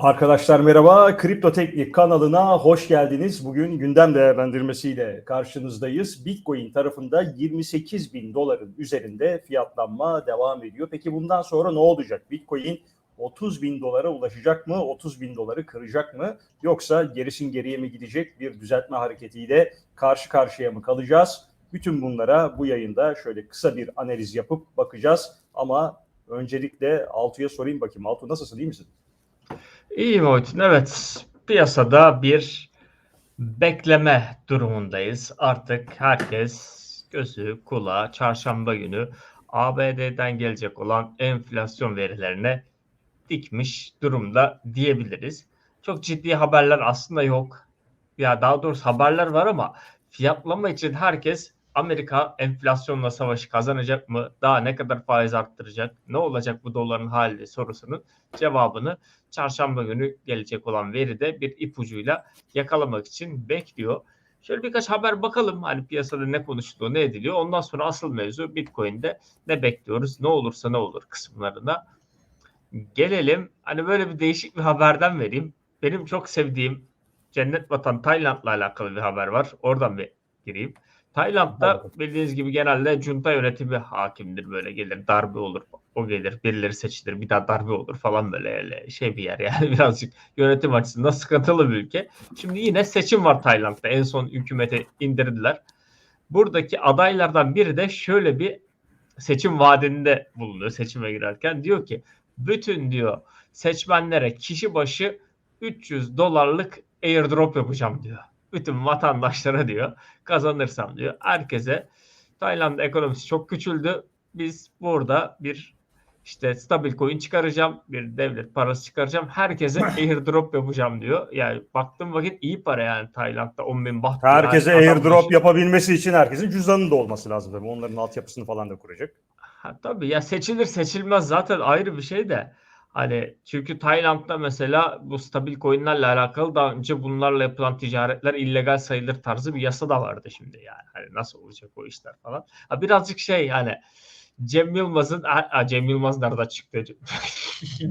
Arkadaşlar merhaba. Kripto Teknik kanalına hoş geldiniz. Bugün gündem değerlendirmesiyle karşınızdayız. Bitcoin tarafında 28 bin doların üzerinde fiyatlanma devam ediyor. Peki bundan sonra ne olacak? Bitcoin 30 bin dolara ulaşacak mı? 30 bin doları kıracak mı? Yoksa gerisin geriye mi gidecek bir düzeltme hareketiyle karşı karşıya mı kalacağız? Bütün bunlara bu yayında şöyle kısa bir analiz yapıp bakacağız. Ama öncelikle Altu'ya sorayım bakayım. Altu nasılsın? iyi misin? İyi Muhittin. Evet. Piyasada bir bekleme durumundayız. Artık herkes gözü kulağı çarşamba günü ABD'den gelecek olan enflasyon verilerine dikmiş durumda diyebiliriz. Çok ciddi haberler aslında yok. Ya daha doğrusu haberler var ama fiyatlama için herkes Amerika enflasyonla savaşı kazanacak mı? Daha ne kadar faiz arttıracak? Ne olacak bu doların hali sorusunun cevabını çarşamba günü gelecek olan veride bir ipucuyla yakalamak için bekliyor. Şöyle birkaç haber bakalım hani piyasada ne konuşuluyor, ne ediliyor. Ondan sonra asıl mevzu Bitcoin'de ne bekliyoruz, ne olursa ne olur kısımlarına gelelim. Hani böyle bir değişik bir haberden vereyim. Benim çok sevdiğim Cennet Vatan Tayland'la alakalı bir haber var. Oradan bir gireyim. Tayland'da bildiğiniz gibi genelde junta yönetimi hakimdir böyle gelir darbe olur. O gelir birileri seçilir bir daha darbe olur falan böyle öyle şey bir yer yani. Birazcık yönetim açısından sıkıntılı bir ülke. Şimdi yine seçim var Tayland'da. En son hükümete indirdiler. Buradaki adaylardan biri de şöyle bir seçim vaadinde bulunuyor seçime girerken. Diyor ki bütün diyor seçmenlere kişi başı 300 dolarlık airdrop yapacağım diyor bütün vatandaşlara diyor kazanırsam diyor herkese Tayland ekonomisi çok küçüldü. Biz burada bir işte stabil coin çıkaracağım, bir devlet parası çıkaracağım. Herkese airdrop yapacağım diyor. Yani baktığım vakit iyi para yani Tayland'da 10 bin baht. Herkese yani airdrop başı... yapabilmesi için herkesin cüzdanında olması lazım tabii. Onların altyapısını falan da kuracak. Ha, tabii ya seçilir seçilmez zaten ayrı bir şey de. Hani çünkü Tayland'da mesela bu stabil coinlerle alakalı daha önce bunlarla yapılan ticaretler illegal sayılır tarzı bir yasa da vardı şimdi yani. Hani nasıl olacak o işler falan. Ha, birazcık şey yani Cem Yılmaz'ın ha, Cem Yılmaz nerede çıktı?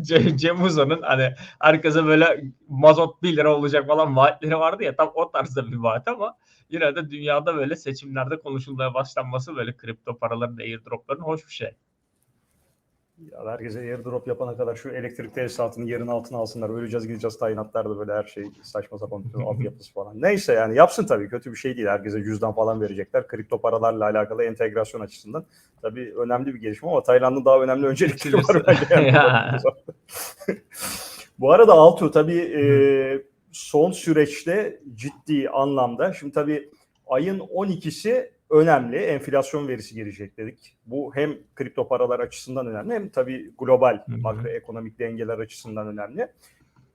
Cem Uzan'ın hani herkese böyle mazot 1 lira olacak falan vaatleri vardı ya tam o tarzda bir vaat ama yine de dünyada böyle seçimlerde konuşulmaya başlanması böyle kripto paraların airdropların hoş bir şey. Ya herkese airdrop yapana kadar şu elektrik tesisatını yerin altına alsınlar. Öleceğiz gideceğiz tayinatlarda böyle her şey saçma sapan altyapısı falan. Neyse yani yapsın tabii kötü bir şey değil. Herkese cüzdan falan verecekler. Kripto paralarla alakalı entegrasyon açısından. Tabii önemli bir gelişme ama Tayland'ın daha önemli öncelikleri var bence. Yani. Bu arada Altu tabii e, son süreçte ciddi anlamda şimdi tabii ayın 12'si önemli. Enflasyon verisi gelecek dedik. Bu hem kripto paralar açısından önemli hem tabii global makroekonomik dengeler açısından önemli.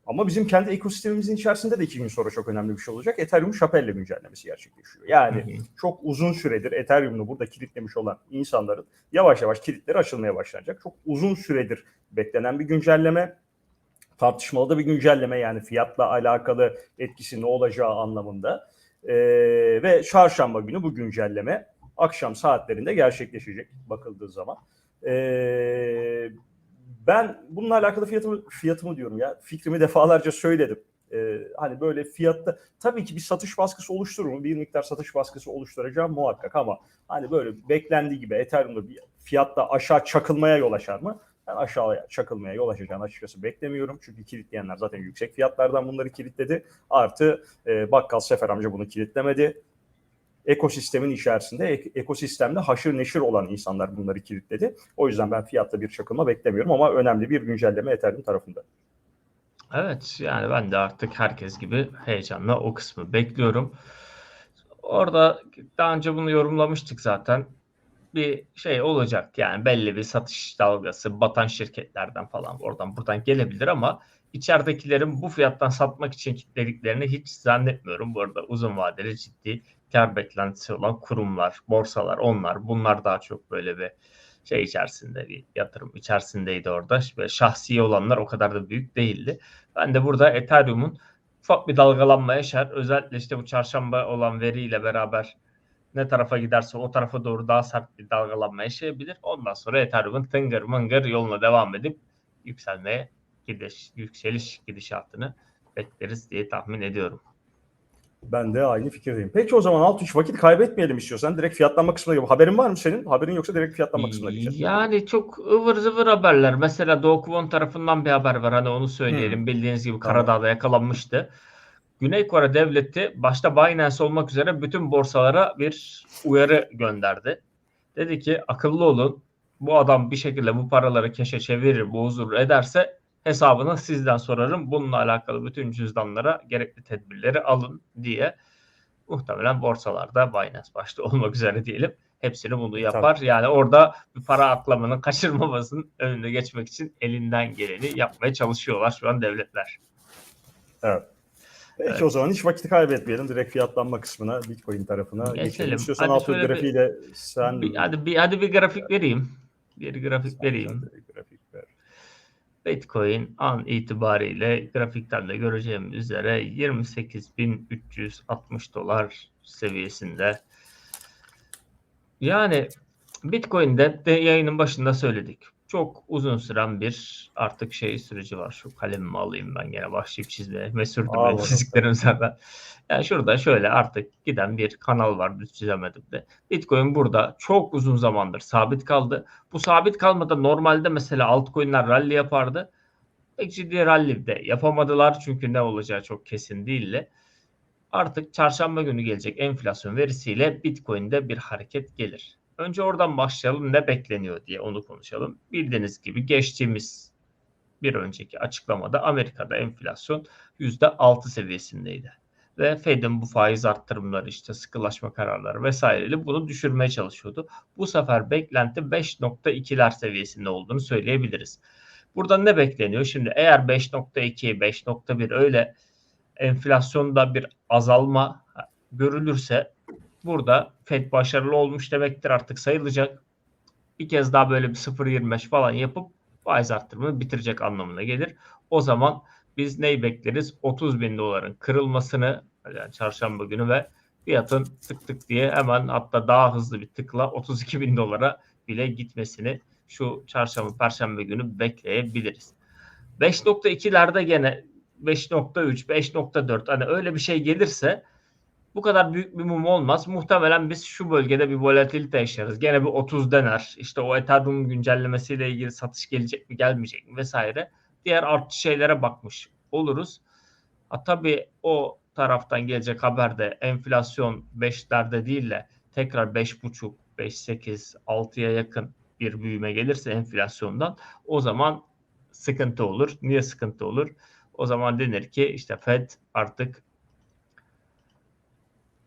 Ama bizim kendi ekosistemimizin içerisinde de iki gün sonra çok önemli bir şey olacak. Ethereum şapelle güncellemesi gerçekleşiyor. Yani hı hı. çok uzun süredir Ethereum'u burada kilitlemiş olan insanların yavaş yavaş kilitleri açılmaya başlanacak. Çok uzun süredir beklenen bir güncelleme. Tartışmalı da bir güncelleme yani fiyatla alakalı etkisi ne olacağı anlamında. Ee, ve çarşamba günü bu güncelleme akşam saatlerinde gerçekleşecek bakıldığı zaman. Ee, ben bununla alakalı fiyatımı, fiyatımı diyorum ya fikrimi defalarca söyledim. Ee, hani böyle fiyatta tabii ki bir satış baskısı oluşturur mu? Bir miktar satış baskısı oluşturacağım muhakkak ama hani böyle beklendiği gibi Ethereum'da bir fiyatta aşağı çakılmaya yol açar mı? Ben aşağıya çakılmaya yol açacağını açıkçası beklemiyorum. Çünkü kilitleyenler zaten yüksek fiyatlardan bunları kilitledi. Artı e, Bakkal Sefer amca bunu kilitlemedi. Ekosistemin içerisinde, ek, ekosistemde haşır neşir olan insanlar bunları kilitledi. O yüzden ben fiyatta bir çakılma beklemiyorum ama önemli bir güncelleme Ethereum tarafında. Evet yani ben de artık herkes gibi heyecanla o kısmı bekliyorum. Orada daha önce bunu yorumlamıştık zaten bir şey olacak. Yani belli bir satış dalgası batan şirketlerden falan oradan buradan gelebilir ama içeridekilerin bu fiyattan satmak için kitlediklerini hiç zannetmiyorum. Bu arada uzun vadeli ciddi kar beklentisi olan kurumlar, borsalar onlar bunlar daha çok böyle bir şey içerisinde bir yatırım içerisindeydi orada. Ve şahsi olanlar o kadar da büyük değildi. Ben de burada Ethereum'un ufak bir dalgalanma yaşar. Özellikle işte bu çarşamba olan veriyle beraber ne tarafa giderse o tarafa doğru daha sert bir dalgalanma yaşayabilir. Ondan sonra Ethereum'un tıngır mıngır yoluna devam edip yükselmeye gidiş, yükseliş gidişatını bekleriz diye tahmin ediyorum. Ben de aynı fikirdeyim. Peki o zaman alt üç vakit kaybetmeyelim istiyorsan. Direkt fiyatlanma kısmına gibi. Haberin var mı senin? Haberin yoksa direkt fiyatlanma kısmına geçelim. Yani çok ıvır zıvır haberler. Mesela Doğu tarafından bir haber var. Hani onu söyleyelim. Bildiğiniz gibi. Karadağ'da yakalanmıştı. Güney Kore devleti başta Binance olmak üzere bütün borsalara bir uyarı gönderdi. Dedi ki akıllı olun. Bu adam bir şekilde bu paraları keşe çevirir, bozulur ederse hesabını sizden sorarım. Bununla alakalı bütün cüzdanlara gerekli tedbirleri alın diye muhtemelen borsalarda Binance başta olmak üzere diyelim. Hepsini bunu yapar. Yani orada bir para aklamanın kaçırmamasının önüne geçmek için elinden geleni yapmaya çalışıyorlar şu an devletler. Evet. Peki Evet. o zaman hiç vakit kaybetmeyelim. Direkt fiyatlanma kısmına, Bitcoin tarafına geçelim. Geçelim. İstiyorsan Hadi alt şöyle bir- grafiğiyle sen... Bir, hadi bir hadi bir grafik vereyim. Bir grafik sen- vereyim. de grafik ver. Bitcoin an itibariyle grafikten de göreceğim üzere 28.360 dolar seviyesinde. Yani Bitcoin'de de yayının başında söyledik. Çok uzun süren bir artık şey süreci var. Şu kalemimi alayım ben gene başlayıp çizmeye. Ben bakalım. çizdiklerim üzerinden. Yani şurada şöyle artık giden bir kanal var düz çizemedim de. Bitcoin burada çok uzun zamandır sabit kaldı. Bu sabit kalmada normalde mesela altcoin'ler rally yapardı. Pek ciddi rally de yapamadılar çünkü ne olacağı çok kesin değildi. Artık çarşamba günü gelecek enflasyon verisiyle Bitcoin'de bir hareket gelir. Önce oradan başlayalım ne bekleniyor diye onu konuşalım. Bildiğiniz gibi geçtiğimiz bir önceki açıklamada Amerika'da enflasyon %6 seviyesindeydi. Ve Fed'in bu faiz arttırımları işte sıkılaşma kararları vesaireyle bunu düşürmeye çalışıyordu. Bu sefer beklenti 5.2'ler seviyesinde olduğunu söyleyebiliriz. Burada ne bekleniyor? Şimdi eğer 5.2, 5.1 öyle enflasyonda bir azalma görülürse burada Fed başarılı olmuş demektir artık sayılacak. Bir kez daha böyle bir 0.25 falan yapıp faiz arttırımını bitirecek anlamına gelir. O zaman biz neyi bekleriz? 30 bin doların kırılmasını yani çarşamba günü ve fiyatın tık tık diye hemen hatta daha hızlı bir tıkla 32 bin dolara bile gitmesini şu çarşamba perşembe günü bekleyebiliriz. 5.2'lerde gene 5.3, 5.4 hani öyle bir şey gelirse bu kadar büyük bir mum olmaz. Muhtemelen biz şu bölgede bir volatilite yaşarız. Gene bir 30 dener. İşte o Ethereum güncellemesiyle ilgili satış gelecek mi gelmeyecek mi vesaire. Diğer artı şeylere bakmış oluruz. Ha, tabii o taraftan gelecek haberde enflasyon 5'lerde değil de tekrar 5.5, 5.8, 6'ya yakın bir büyüme gelirse enflasyondan o zaman sıkıntı olur. Niye sıkıntı olur? O zaman denir ki işte Fed artık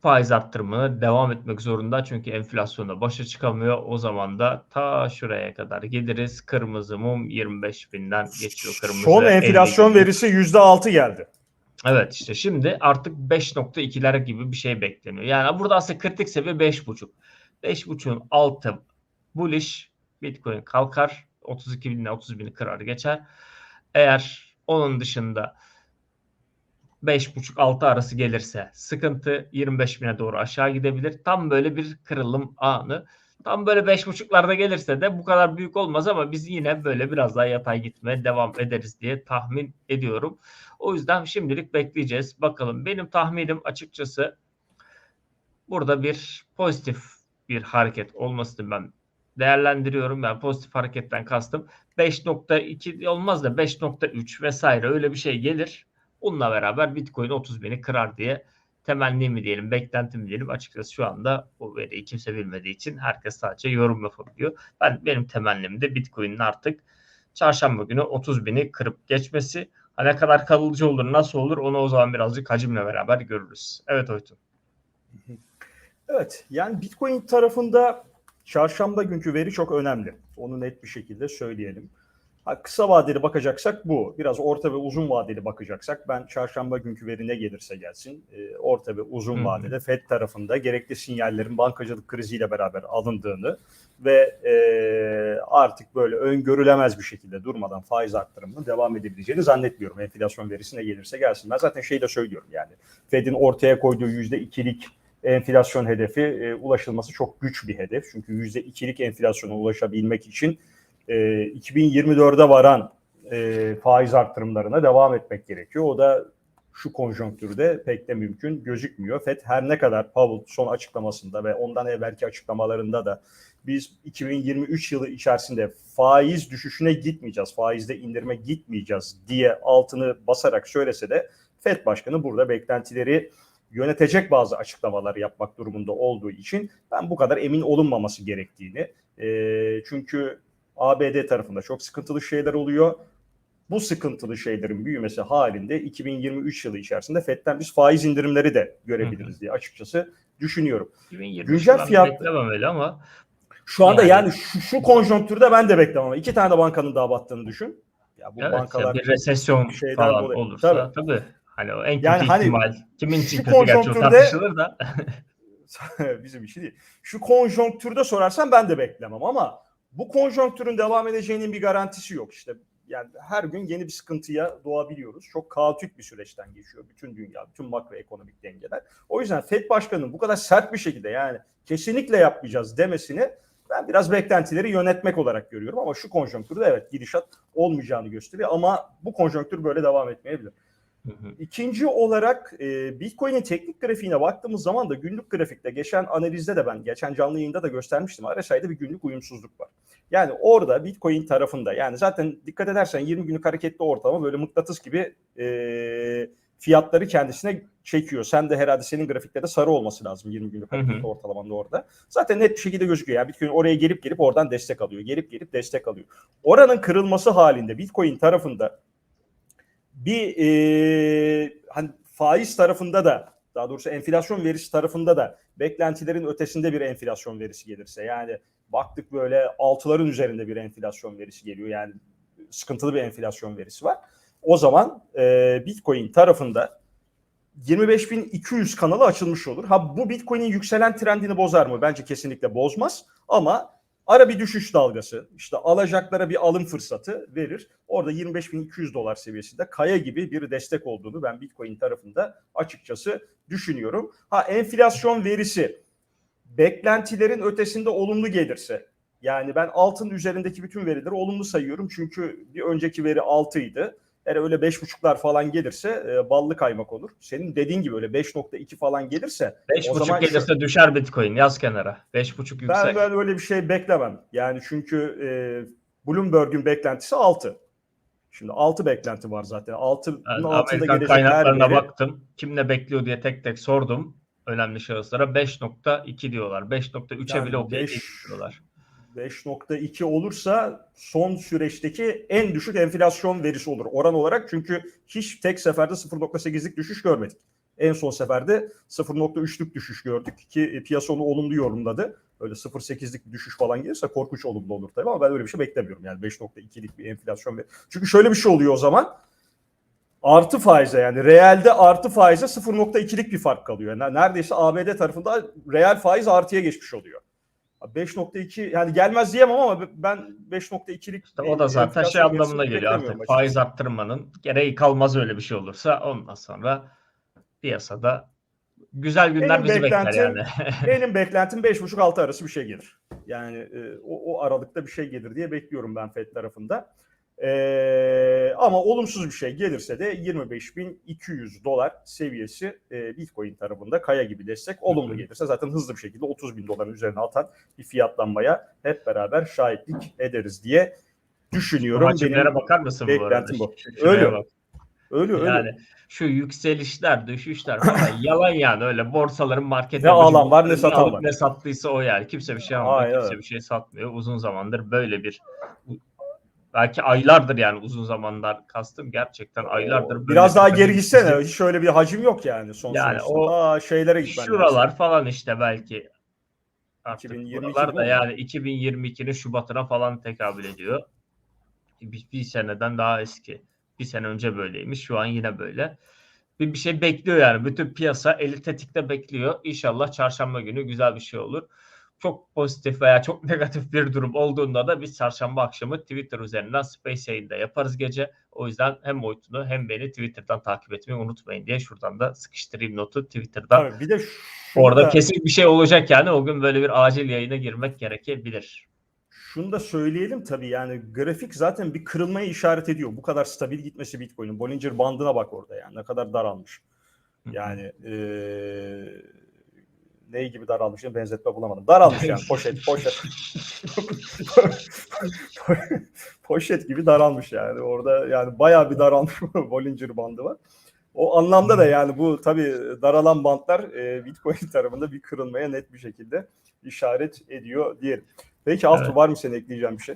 faiz arttırımına devam etmek zorunda. Çünkü enflasyonda başa çıkamıyor. O zaman da ta şuraya kadar geliriz. Kırmızı mum 25 binden geçiyor. Kırmızı Son 50 enflasyon verisi %6 geldi. Evet işte şimdi artık 5.2'ler gibi bir şey bekleniyor. Yani burada aslında kritik seviye 5.5. 5.5'un altı bullish Bitcoin kalkar. 32 bin ile 30 bini kırar geçer. Eğer onun dışında 5.5-6 arası gelirse sıkıntı 25 bine doğru aşağı gidebilir. Tam böyle bir kırılım anı. Tam böyle 5.5'larda gelirse de bu kadar büyük olmaz ama biz yine böyle biraz daha yatay gitmeye devam ederiz diye tahmin ediyorum. O yüzden şimdilik bekleyeceğiz. Bakalım benim tahminim açıkçası burada bir pozitif bir hareket olmasını ben değerlendiriyorum. Ben pozitif hareketten kastım 5.2 olmaz da 5.3 vesaire öyle bir şey gelir. Bununla beraber Bitcoin 30 bini kırar diye temenni mi diyelim, beklenti mi diyelim açıkçası şu anda o veriyi kimse bilmediği için herkes sadece yorum yapabiliyor. Ben benim temennim de Bitcoin'in artık çarşamba günü 30 bini kırıp geçmesi. Ha ne kadar kalıcı olur, nasıl olur onu o zaman birazcık hacimle beraber görürüz. Evet Oytun. Evet yani Bitcoin tarafında çarşamba günkü veri çok önemli. Onu net bir şekilde söyleyelim. Ha, kısa vadeli bakacaksak bu. Biraz orta ve uzun vadeli bakacaksak ben çarşamba günkü veri ne gelirse gelsin e, orta ve uzun hı. vadede FED tarafında gerekli sinyallerin bankacılık kriziyle beraber alındığını ve e, artık böyle öngörülemez bir şekilde durmadan faiz arttırımının devam edebileceğini zannetmiyorum. Enflasyon verisi ne gelirse gelsin. Ben zaten şeyi de söylüyorum yani. FED'in ortaya koyduğu %2'lik enflasyon hedefi e, ulaşılması çok güç bir hedef. Çünkü %2'lik enflasyona ulaşabilmek için e, 2024'e varan e, faiz arttırımlarına devam etmek gerekiyor. O da şu konjonktürde pek de mümkün gözükmüyor. FED her ne kadar Powell son açıklamasında ve ondan evvelki açıklamalarında da biz 2023 yılı içerisinde faiz düşüşüne gitmeyeceğiz, faizde indirime gitmeyeceğiz diye altını basarak söylese de FED Başkanı burada beklentileri yönetecek bazı açıklamalar yapmak durumunda olduğu için ben bu kadar emin olunmaması gerektiğini e, çünkü ABD tarafında çok sıkıntılı şeyler oluyor. Bu sıkıntılı şeylerin büyümesi halinde 2023 yılı içerisinde FED'den biz faiz indirimleri de görebiliriz diye açıkçası düşünüyorum. 2023 Güncel fiyat- beklemem öyle ama Şu anda Yani- yani, şu, şu konjonktürde ben de beklemem. İki tane de bankanın daha battığını düşün. Ya bu evet, bankalar bir resesyon şeyden falan dolayı- olursa tabii. Hani o en kötü Yani hani ihtimal. Kimin için kötü gerçi o tartışılır da. bizim işi değil. Şu konjonktürde sorarsan ben de beklemem ama bu konjonktürün devam edeceğinin bir garantisi yok işte. Yani her gün yeni bir sıkıntıya doğabiliyoruz. Çok kaotik bir süreçten geçiyor bütün dünya, bütün makroekonomik dengeler. O yüzden FED Başkanı'nın bu kadar sert bir şekilde yani kesinlikle yapmayacağız demesini ben biraz beklentileri yönetmek olarak görüyorum ama şu konjonktürde evet gidişat olmayacağını gösteriyor ama bu konjonktür böyle devam etmeyebilir. Hı hı. İkinci olarak e, Bitcoin'in teknik grafiğine baktığımız zaman da günlük grafikte geçen analizde de ben geçen canlı yayında da göstermiştim. RSI'de bir günlük uyumsuzluk var. Yani orada Bitcoin tarafında yani zaten dikkat edersen 20 günlük hareketli ortalama böyle mıknatıs gibi e, fiyatları kendisine çekiyor. Sen de herhalde senin grafikte de sarı olması lazım 20 günlük hareketli ortalamanda orada. Zaten net bir şekilde gözüküyor. Yani Bitcoin oraya gelip gelip oradan destek alıyor. Gelip gelip destek alıyor. Oranın kırılması halinde Bitcoin tarafında bir e, hani faiz tarafında da daha doğrusu enflasyon verisi tarafında da beklentilerin ötesinde bir enflasyon verisi gelirse yani baktık böyle altıların üzerinde bir enflasyon verisi geliyor yani sıkıntılı bir enflasyon verisi var. O zaman e, Bitcoin tarafında 25.200 kanalı açılmış olur. Ha bu Bitcoin'in yükselen trendini bozar mı? Bence kesinlikle bozmaz ama ara bir düşüş dalgası işte alacaklara bir alım fırsatı verir. Orada 25.200 dolar seviyesinde kaya gibi bir destek olduğunu ben Bitcoin tarafında açıkçası düşünüyorum. Ha enflasyon verisi beklentilerin ötesinde olumlu gelirse yani ben altın üzerindeki bütün verileri olumlu sayıyorum. Çünkü bir önceki veri 6 idi. Eğer öyle 5.5'lar falan gelirse e, ballı kaymak olur. Senin dediğin gibi öyle 5.2 falan gelirse o 5.5 zaman şu- gelirse düşer Bitcoin yaz kenara. 5.5 yüksek. ben, ben öyle bir şey beklemem. Yani çünkü e, Bloomberg'ün beklentisi 6. Şimdi 6 beklenti var zaten. 6'nın Ben altında gelecek kaynaklarına veri. baktım. Kim ne bekliyor diye tek tek sordum. Önemli şahıslara 5.2 diyorlar. 5.3'e Yani bile okey diyorlar. 5.2 olursa son süreçteki en düşük enflasyon verisi olur oran olarak. Çünkü hiç tek seferde 0.8'lik düşüş görmedik. En son seferde 0.3'lük düşüş gördük ki e, piyasa onu olumlu yorumladı. Öyle 0.8'lik bir düşüş falan gelirse korkunç olumlu olur tabii ama ben öyle bir şey beklemiyorum. Yani 5.2'lik bir enflasyon. ver- Çünkü şöyle bir şey oluyor o zaman. Artı faize yani realde artı faize 0.2'lik bir fark kalıyor. Neredeyse ABD tarafında reel faiz artıya geçmiş oluyor. 5.2 yani gelmez diyemem ama ben 5.2'lik İşte o da zaten şey anlamına geliyor artık faiz arttırmanın gereği kalmaz öyle bir şey olursa ondan sonra piyasada güzel günler Benim bizi bekler yani. Benim beklentim 5.5-6 arası bir şey gelir. Yani e, o, o aralıkta bir şey gelir diye bekliyorum ben FED tarafında. E, ama olumsuz bir şey gelirse de 25.200 dolar seviyesi e, Bitcoin tarafında kaya gibi destek. Olumlu gelirse zaten hızlı bir şekilde 30 bin doların üzerine atan bir fiyatlanmaya hep beraber şahitlik ederiz diye düşünüyorum. Hacimlere bakar mısın bu arada? bu. Öyle. bak. öyle öyle. Yani şu yükselişler, düşüşler falan yalan yani öyle borsaların market Ne alan var, ne satan var. Ne sattıysa o yani. Kimse bir şey almıyor, kimse öyle. bir şey satmıyor. Uzun zamandır böyle bir belki aylardır yani uzun zamanlar kastım gerçekten aylardır. böyle Biraz bir daha geri gitsene. Hiç öyle bir hacim yok yani son Yani o Aa, şeylere gitmen lazım. Şuralar falan işte belki artık 2022 buralar da mi? yani 2022'nin Şubat'ına falan tekabül ediyor. Bir, bir seneden daha eski. Bir sene önce böyleymiş. Şu an yine böyle. Bir, bir şey bekliyor yani. Bütün piyasa eli tetikte bekliyor. İnşallah çarşamba günü güzel bir şey olur. Çok pozitif veya çok negatif bir durum olduğunda da biz çarşamba akşamı Twitter üzerinden Space yayında yaparız gece. O yüzden hem Oytun'u hem beni Twitter'dan takip etmeyi unutmayın diye şuradan da sıkıştırayım notu Twitter'dan. Tabii, bir de Orada şurada, kesin bir şey olacak yani. O gün böyle bir acil yayına girmek gerekebilir. şunu da söyleyelim tabii yani grafik zaten bir kırılmaya işaret ediyor. Bu kadar stabil gitmesi Bitcoin'in. Bollinger bandına bak orada yani ne kadar daralmış. Yani eee ne gibi daralmış ya benzetme bulamadım. Daralmış yani poşet poşet. poşet gibi daralmış yani. Orada yani bayağı bir daralmış Bollinger bandı var. O anlamda da yani bu tabii daralan bantlar e, Bitcoin tarafında bir kırılmaya net bir şekilde işaret ediyor diyelim. Peki Altu Evet. var mı senin ekleyeceğin bir şey?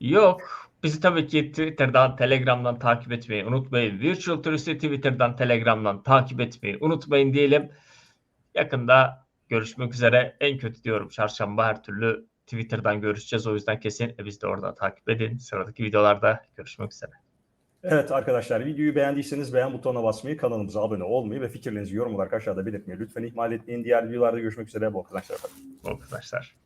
Yok. Bizi tabii ki Twitter'dan, Telegram'dan takip etmeyi unutmayın. Virtual Turist'i Twitter'dan, Telegram'dan takip etmeyi unutmayın diyelim. Yakında görüşmek üzere. En kötü diyorum çarşamba her türlü Twitter'dan görüşeceğiz. O yüzden kesin biz de orada takip edin. Sıradaki videolarda görüşmek üzere. Evet arkadaşlar videoyu beğendiyseniz beğen butonuna basmayı, kanalımıza abone olmayı ve fikirlerinizi yorum olarak aşağıda belirtmeyi lütfen ihmal etmeyin. Diğer videolarda görüşmek üzere. Bol kazançlar. efendim. Arkadaşlar.